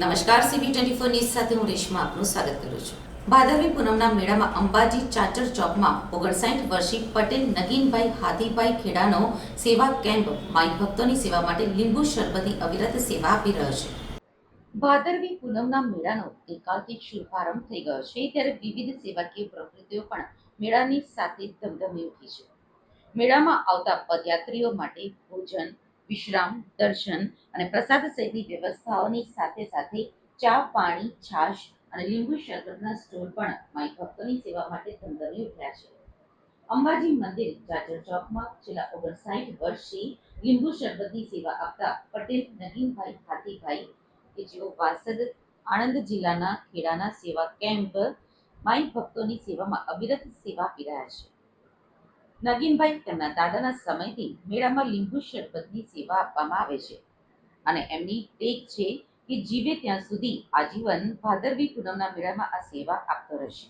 નમસ્કાર CB twenty four news સાથે હું રેશમા આપનું સ્વાગત કરું છું. ભાદરવી પૂનમના મેળામાં અંબાજી ચાચર ચોકમાં ઓગણસાઠ વર્ષી પટેલ નગીનભાઈ હાથીભાઈ ખેડાનો સેવા કેમ્પ, માઈ ભક્તોની સેવા માટે લીંબુ શરબતની અવિરત સેવા આપી રહ્યો છે. ભાદરવી પૂનમના મેળાનો એકાલથી શુભારંભ થઈ ગયો છે, ત્યારે વિવિધ સેવાકીય પ્રવૃત્તિઓ પણ મેળાની સાથે ધમધમી ઉઠી છે. મેળામાં આવતા પદયાત્રીઓ માટે ભોજન વિશ્રામ, દર્શન અને પ્રસાદ સહિતની વ્યવસ્થાઓની સાથે સાથે ચા, પાણી, છાશ અને લીંબુ શરબતના સ્ટોલ પણ માઈ ભક્તોની સેવા માટે ધમધમી ઉઠ્યા છે. અંબાજી મંદિર જાજર ચોકમાં છેલ્લા ઓગણસાઠ વર્ષથી લીંબુ શરબતની સેવા આપતા પટેલ નગીનભાઈ હાથીભાઈ કે જેઓ વાસદ આણંદ જિલ્લાના ખેડાના સેવા કેમ્પ માઈ ભક્તોની સેવામાં અવિરત સેવા આપી રહ્યા છે. નગીનભાઈ તેમના દાદાના સમયથી મેળામાં લીંબુ શરબતની સેવા આપવામાં આવે છે. અને એમની ટેક છે કે જીવે ત્યાં સુધી આજીવન ભાદરવી પૂનમના મેળામાં આ સેવા આપતો રહેશે.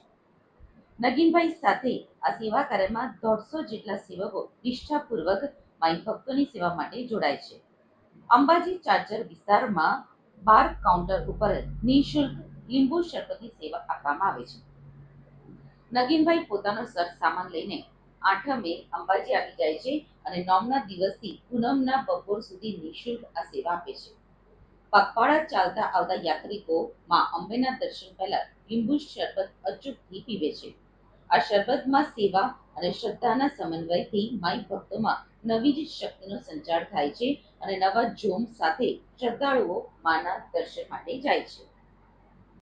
નગીનભાઈ સાથે આ સેવા કાર્યમાં દોઢસો જેટલા સેવકો નિષ્ઠાપૂર્વક માઈ ભક્તોની સેવા માટે જોડાય છે. અંબાજી ચાચર વિસ્તારમાં બાર કાઉન્ટર ઉપર નિઃશુલ્ક લીંબુ શરબતની સેવા આપવામાં આવે છે. નગીનભાઈ પોતાનો સર સામાન લઈને આઠમે અંબાજી આવી જાય છે અને નોમના દિવસથી પૂનમના બપોર સુધી નિઃશુલ્ક આ સેવા આપે છે. પગપાળા ચાલતા આવતા યાત્રિકો માં અંબેના દર્શન પહેલા લીંબુ શરબત અચૂકથી પીવે છે. આ શરબતમાં સેવા અને શ્રદ્ધાના સમન્વયથી માઈ ભક્તોમાં નવી જ શક્તિનો સંચાર થાય છે અને નવા જોમ સાથે શ્રદ્ધાળુઓ માના દર્શન માટે જાય છે.